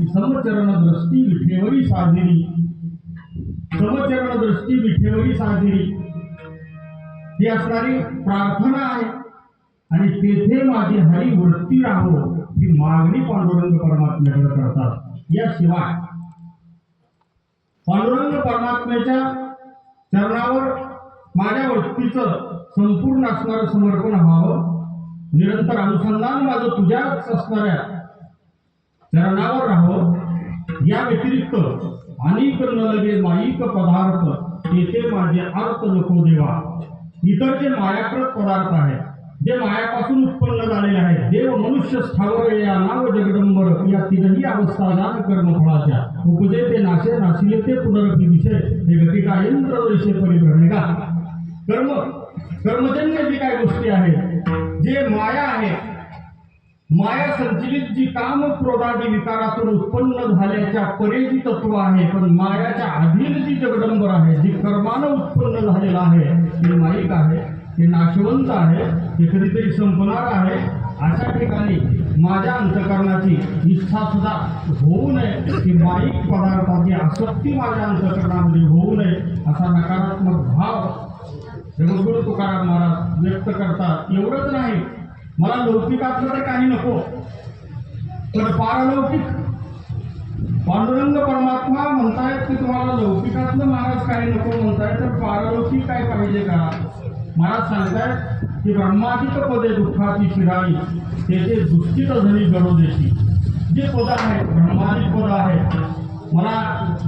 समचरण दृष्टी विठेवरी साधिरी समचरण दृष्टी विठेवरी साधिरी ही असणारी प्रार्थना आहे. आणि तेथे माझी हरी वृत्ती राहो ही मागणी पांडुरंग परमात्म्याकडे करतात. याशिवाय पांडुरंग परमात्म्याच्या चरणावर माझ्या वृत्तीचं संपूर्ण असणारं समर्पण व्हावं. निरंतर अनुसंधान माझं तुझ्याच असणाऱ्या चरणावर राहावं. या व्यतिरिक्त अनेक न लगे माईक पदार्थ तेथे माझे अर्थ नको देवा. इतर जे मायाकृत पदार्थ आहेत जे मायापासून उत्पन्न झालेले आहेत. देव मनुष्य स्थावर या नाव जगदंबर या तिन्ही अवस्था दान कर्म फळाच्या. उपजे ते नाशे नाशिले ते पुनरपी विषय हे गतिका यंत्र विषय परिभ्रमे का? कर्म कर्मजन्य जी काय गोष्टी आहेत जे माया आहे माया संचलित जी काम क्रोधादी विकारातून उत्पन्न झाल्याच्या परे जी तत्व आहे पण मायाच्या अधीन जी जगदंबर आहे जी कर्मानं उत्पन्न झालेलं आहे ते माईक आहे ते नाशवंत आहे ते कधीतरी संपणार आहे अशा ठिकाणी माझ्या अंतकरणाची इच्छा सुद्धा होऊ नये की माईक पदार्थाची आसक्ती माझ्या अंतकरणामध्ये होऊ नये असा नकारात्मक भाव जगद्गुरु तुकाराम महाराज व्यक्त करतात. एवढंच नाही मला लौकिकातलं तर काही नको. तर पारलौकिक. पांडुरंग परमात्मा म्हणतायत की तुम्हाला लौकिकातलं महाराज काही नको म्हणताय तर पारलौकिक काय पाहिजे का? महाराज सांगतायत की ब्रह्मादिक पदे दुःखाची शिराई तेथे दुष्टित झाली गरोदेशी जे पद आहेत ब्रह्मादिक पद आहेत मला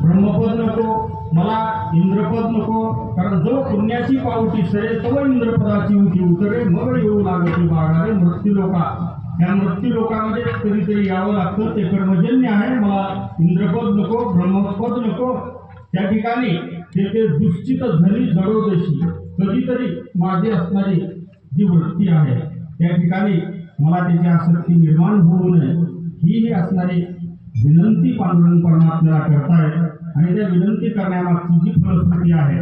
ब्रह्मपद नको मला इंद्रपद नको कारण जो पुण्याची पावती सरे तो इंद्रपदाची उठी उतरे मग येऊ लागते बाळारे मृत्यू लोका या मृत्यू लोकांमध्ये कधीतरी यावं लागतं ते कर्मजन्य आहे मला इंद्रपद नको ब्रह्मपद नको. त्या ठिकाणी तेथे दुश्चित झाली जडोदेशी कधीतरी माझी असणारी जी वृत्ती आहे त्या ठिकाणी मला त्याची आसक्ती निर्माण होऊ नये. ही असणारी विनंती पांडुरंग परमात्म्याला करतायत आणि त्या विनंती करण्यामागची जी फलश्रुती आहे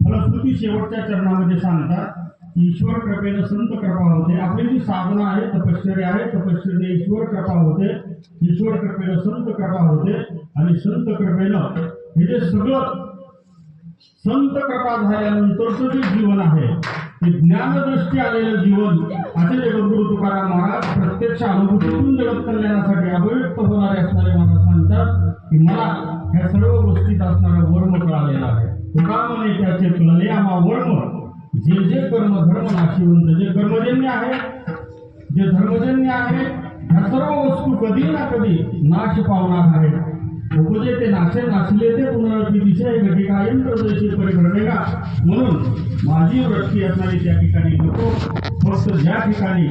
फलश्रुती शेवटच्या चरणामध्ये सांगतात की ईश्वर कृपेनं संत कृपा होते. आपली जी साधना आहे तपश्चर्या आहे तपश्चर्या ईश्वर कृपा होते. ईश्वर कृपेनं संत कृपा होते आणि संत कृपेनं हे जे सगळं संत कृपा झाल्यानंतरचं जे जीवन आहे ते ज्ञानदृष्टी आलेलं जीवन असे जगद्गुरु तुकाराम महाराज प्रत्यक्ष अनुभूतीतून जगत कल्याणासाठी अभिव्यक्त होणारे असणारे मला सांगतात की मला ह्या सर्व गोष्टीत असणारा वर्म कळालेला आहे. तुका म्हणे त्याचे कळले? आम्हा वर्म. जे जे कर्म धर्म नाशिवंत जे कर्मजन्य आहे जे धर्मजन्य आहे ह्या सर्व वस्तू कधी ना कधी नाश पावणार आहे उपजे ते नाशे नाशले ते पुनरावृत्ती विषय घटिका यंत्र जैसे परिभ्रमे का? म्हणून माझी वृत्ती असणारी त्या ठिकाणी नको फक्त ज्या ठिकाणी